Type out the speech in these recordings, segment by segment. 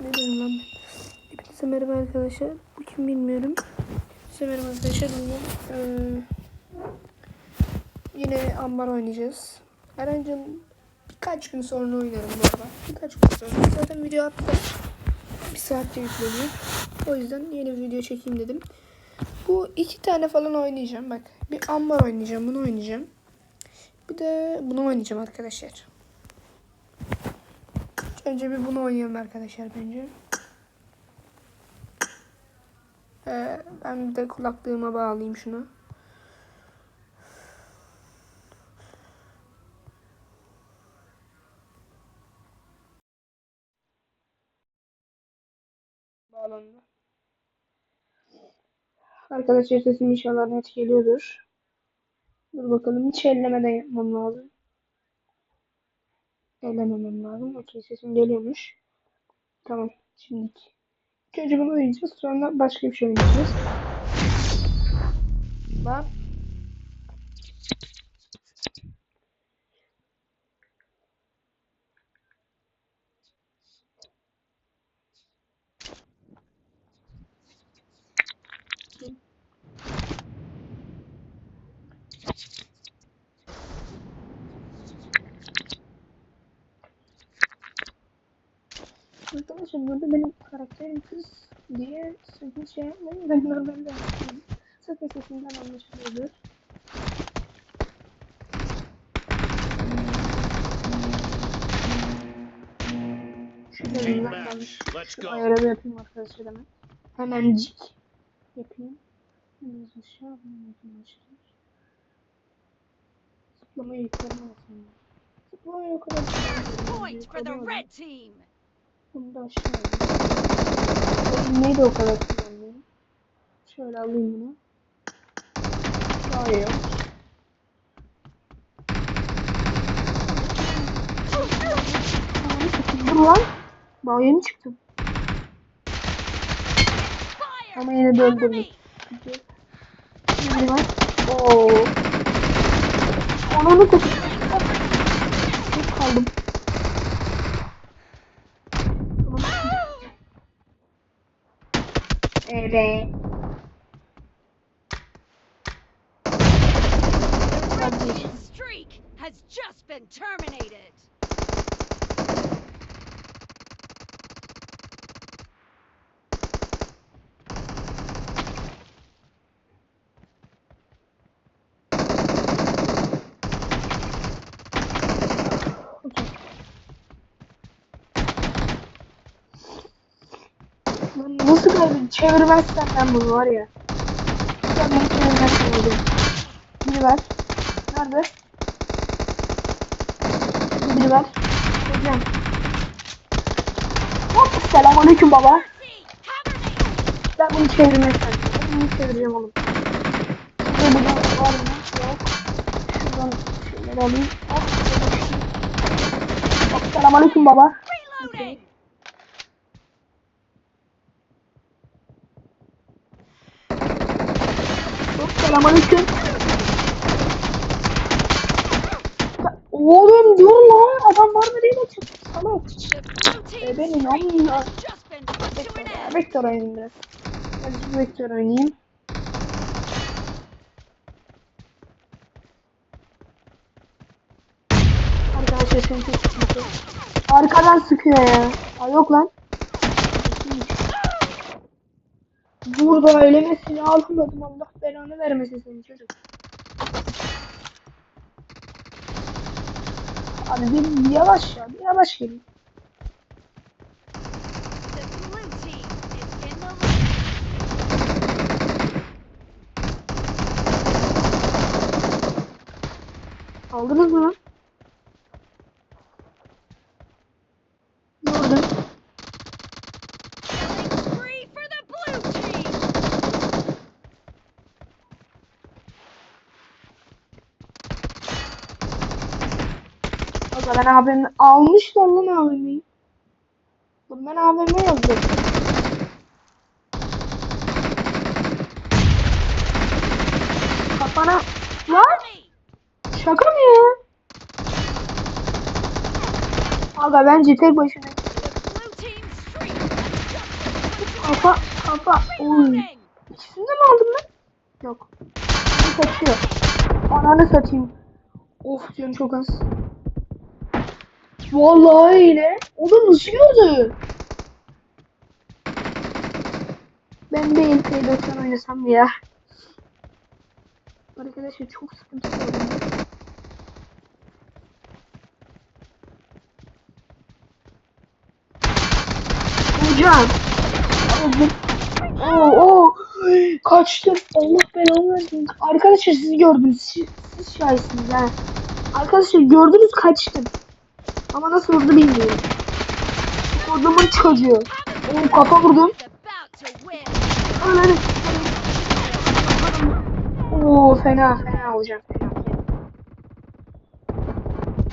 Ne diyorum lan? Hepinize merhaba arkadaşlar. Bu kim bilmiyorum. Hepinize merhaba arkadaşlar. Eee, yine ambar oynayacağız. Erencim birkaç gün sonra oynarım bu arada. Birkaç gün sonra. Zaten video attı. Bir saatte yükleniyor. O yüzden yeni bir video çekeyim dedim. Bu iki tane falan oynayacağım. Bak bir ambar oynayacağım. Bunu oynayacağım. Bir de bunu oynayacağım arkadaşlar. Önce bir bunu oynayalım arkadaşlar bence. Ee, ben bir de kulaklığıma bağlayayım şunu. Bağlandı. Arkadaşlar sesim inşallah net geliyordur. Dur bakalım hiç ellemeden yapmam lazım. Ellememem lazım. Okey sesim geliyormuş. Tamam şimdi. Önce bunu oynayacağız sonra başka bir şey oynayacağız. Bak. Arkadaşlar burada benim karakterim kız diye sakın şey yapmayın. Ben normalde yapıyorum. Sakın sesimden anlaşılıyordur. Şurada kalmış. ayarımı yapayım arkadaşlar hemen. Hemencik yapayım. Biraz aşağı arkadaşlar. Zıplamayı yukarı alayım. Zıplamayı yukarı alayım. Point for the red team. Bunu da aşağı alayım. Neydi o kadar kullanmayayım? Şöyle alayım bunu. Şöyle. Dur lan. Daha yeni çıktım. Ama yine de öldürdüm. Şimdi var. Oo. Ananı kopuk. Tek kaldım. Evet. Kardeşim. Streak has just been terminated. Nasıl kaybedin? Çevirmezsen ben bunu var ya. Sen bunu çevirmezsen öldüm. Biri ver. Nerede? Biri ver. Hocam. Hop selamünaleyküm baba. Team, cover me! Ben bunu çevirmezsem. Ben bunu çevireceğim oğlum. Şurada burada var mı? Yok. Şuradan şeyleri alayım. Hop. Hop selamünaleyküm baba. Reloading! Selamünaleyküm. Oğlum dur lan adam var mı değil mi? Salak. E, an end. Vektör oynayayım biraz. Hadi vektör oynayayım. Arkadaşlar çok sıkıntı. Arkadan sıkıyor ya. Aa, yok lan. Burada ölemesini almadım Allah belanı vermesin seni çocuk. Abi bir, yavaş ya bir yavaş gelin. Aldınız mı lan? Ne oldu? Killing spree for the blue team. O zaman abim almışlar lan abimi. Lan Ben abime yazdım. Kafana. Lan şaka mı ya? Aga bence tek başına Kafa kafa. Oy. İkisini mi aldım ben? Yok. Kaçıyor. Ananı satayım. Of canım çok az. Vallahi öyle. O da gördü? Ben değil P90 oynasam ya? Arkadaşlar çok sıkıntı oldu. Hocam. Oo, oo. Kaçtım. Allah belanı versin. Arkadaşlar siz gördünüz. Siz, siz şahitsiniz ha. Arkadaşlar gördünüz kaçtım. Ama nasıl vurdu bilmiyorum. Ordumun çocuğu. Oo, kafa vurdum. Ananı. Oo fena fena hocam.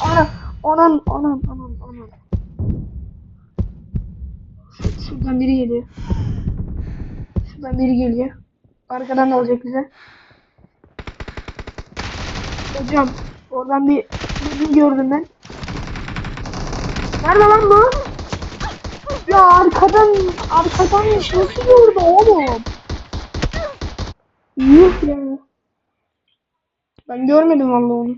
Ana, anan anan anan. Şu- Şuradan biri geliyor. Şuradan biri geliyor. Arkadan da alacak bize. Hocam oradan bir birini gördüm ben. Nerede lan bu? Ya arkadan arkadan nasıl gördü oğlum? Yuh ya. Ben görmedim vallahi onu.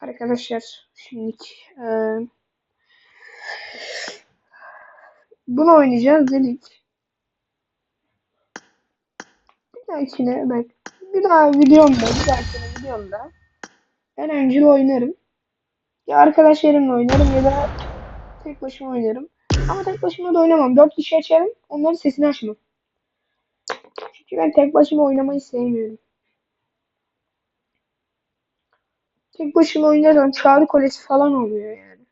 Arkadaşlar şimdi eee bunu oynayacağız dedik. Bir dahakine bak bir daha videomda bir dahakine videomda öncül oynarım. Ya arkadaşlarımla oynarım ya da tek başıma oynarım. Ama tek başıma da oynamam. Dört kişi açarım. Onların sesini açmam. Çünkü ben tek başıma oynamayı sevmiyorum. Tek başıma oynarım. Çağrı kolesi falan oluyor yani.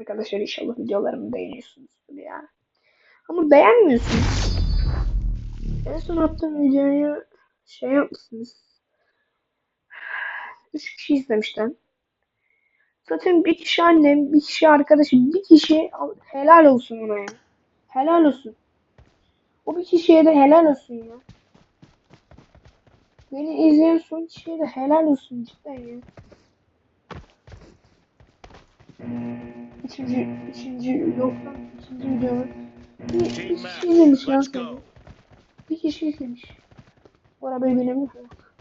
Arkadaşlar inşallah videolarımı beğeniyorsunuzdur ya. Ama beğenmiyorsunuz. En son attığım videoyu şey yapmışsınız. Üç kişi izlemişler. Zaten bir kişi annem, bir kişi arkadaşım, bir kişi helal olsun ona ya. Helal olsun. O bir kişiye de helal olsun ya. Beni izleyen son kişiye de helal olsun cidden ya. İkinci, ikinci, lan, ikinci video var. Bir, bir kişi izlemiş go. sadece. Bir kişi izlemiş. Bu arabayı bilemiş yok.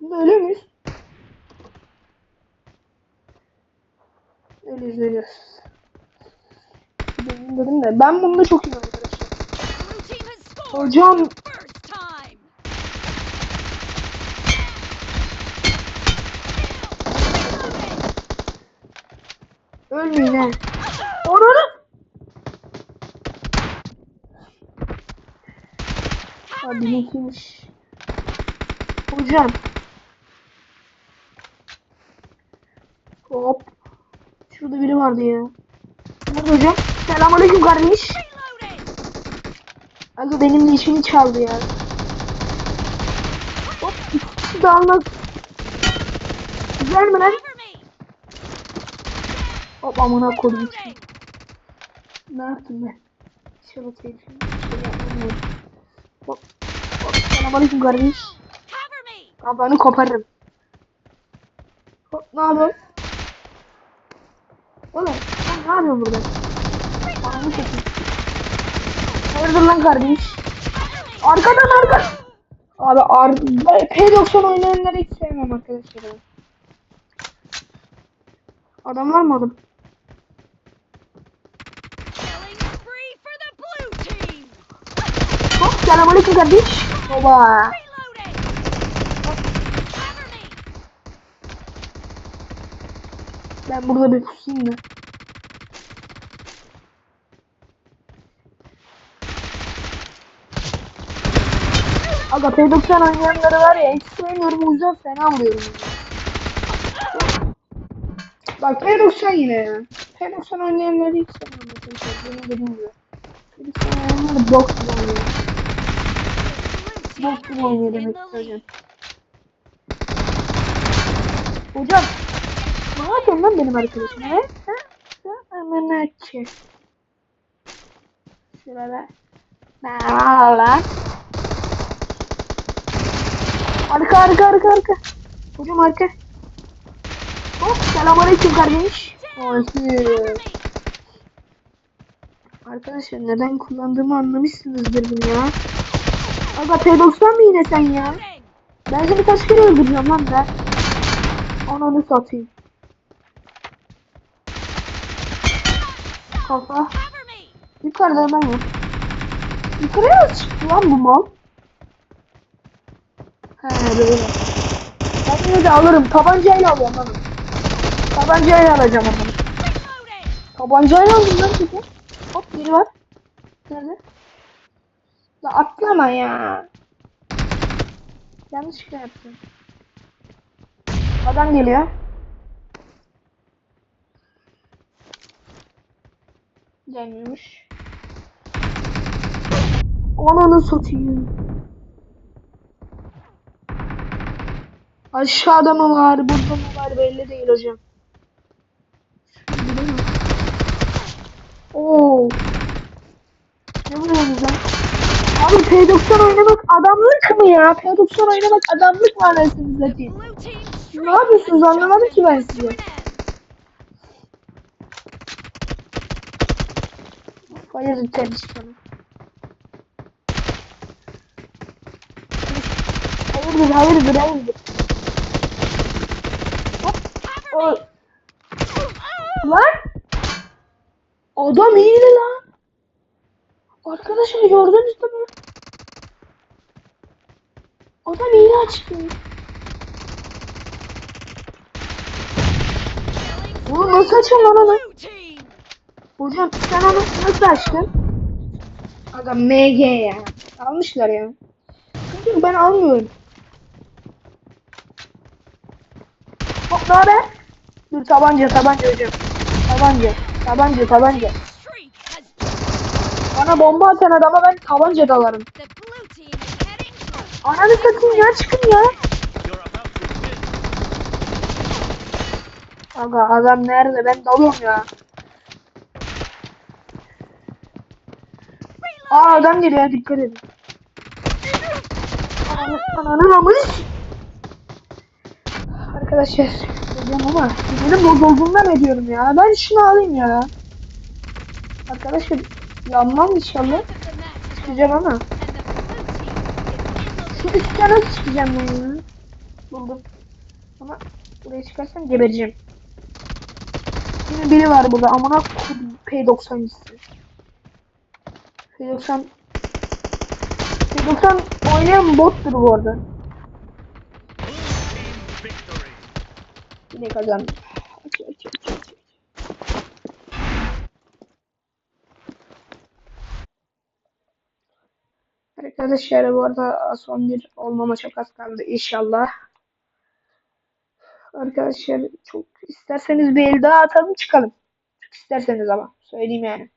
Bunda öyle miyiz? Öyle izleniyoruz. Dedim, dedim de ben bunda çok iyiyim arkadaşlar. Hocam ölmeyin he. Onu Me. nekiymiş. Hocam. Hop. Şurada biri vardı ya. Nerede hocam? Selamünaleyküm kardeş. Aga benim de işimi çaldı ya. Hop. İkisi de anlat. Güzel mi lan? Hop amına koydum. Ne yaptım ben? Keyifli. Şöyle yapmam Hop. Hop. Selamünaleyküm kardeş. Kafanı koparırım. Hop ne yapıyorsun? Oğlum sen ne yapıyorsun burada? Ananı satayım. Hayırdır lan kardeş? Arkadan arka. Abi ar P90 oynayanları hiç sevmem arkadaşlar. Adam var mı adam? Hop selamünaleyküm kardeş. Baba. Ben burada bir pusayım da. Aga P90 oynayanları var ya hiç sevmiyorum o yüzden fena vuruyorum. Bak P90 yine ya. P90 oynayanları hiç sevmiyorum. dediğim gibi. P90 oynayanlar bok gibi oynuyor. Bok gibi lead. Hocam. Ne yapıyorsun lan benim arkadaşım he? Ha? Aman ki. Şurada. Lan? Arka arka arka arka. Hocam arka. Hop selamünaleyküm kardeş. Arkadaşlar neden kullandığımı anlamışsınızdır bunu ya. Aga P90 mı yine sen ya? Ben seni kaç kere öldüreceğim lan ben. Ananı satayım. Kafa. Yukarıda ben yok. Yukarıya nasıl çıktı lan bu mal? He böyle. Ben yine de alırım. Tabancayla alıyorum lan. Tabancayla alacağım onu. Tabancayla aldım lan çünkü. Hop biri var. Nerede? La atlama ya. Yanlışlıkla yaptım. Adam geliyor. Gelmiyormuş. Ananı satayım. Aşağıda mı var, burada mı var belli değil hocam. Oo. Ne vuruyorsunuz lan? Abi P90 oynamak adamlık mı ya? P90 oynamak adamlık mı anasını satayım? Ne yapıyorsunuz anlamadım ki ben sizi. temiz sana. Hayırdır hayırdır hayırdır. Hop. O... Lan. Adam iyiydi lan. Arkadaşlar gördünüz mü? Adam iyi açtı. Oğlum nasıl açın lan onu? Hocam sen onu nasıl açtın? Aga MG ya. Almışlar ya. Çünkü ben almıyorum. Hop ne haber? Dur tabanca tabanca hocam. Tabanca. Tabanca tabanca. Bana bomba atan adama ben tabanca dalarım. Ananı satayım ya çıkın ya. Aga adam nerede ben dalıyorum ya. Aa adam geliyor dikkat edin. Ananı, ananı amını Arkadaşlar diyeceğim ama benim bozulduğundan ediyorum ya. Ben şunu alayım ya. Arkadaşlar yanmam inşallah. Çıkacağım ama. Şu in the üstte nasıl çıkacağım ben ya? Buldum. Ama buraya çıkarsam gebereceğim. Yine biri var burada. Amına koydum P90'cısı. P90 P90 oynayan bottur bu arada. Yine kazandı. Arkadaşlar bu arada son bir olmama çok az kaldı inşallah. Arkadaşlar çok isterseniz bir el daha atalım çıkalım. Çok isterseniz ama söyleyeyim yani.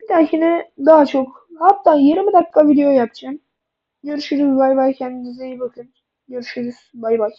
Bir dahakine daha çok hatta 20 dakika video yapacağım. Görüşürüz bay bay kendinize iyi bakın. Görüşürüz bay bay.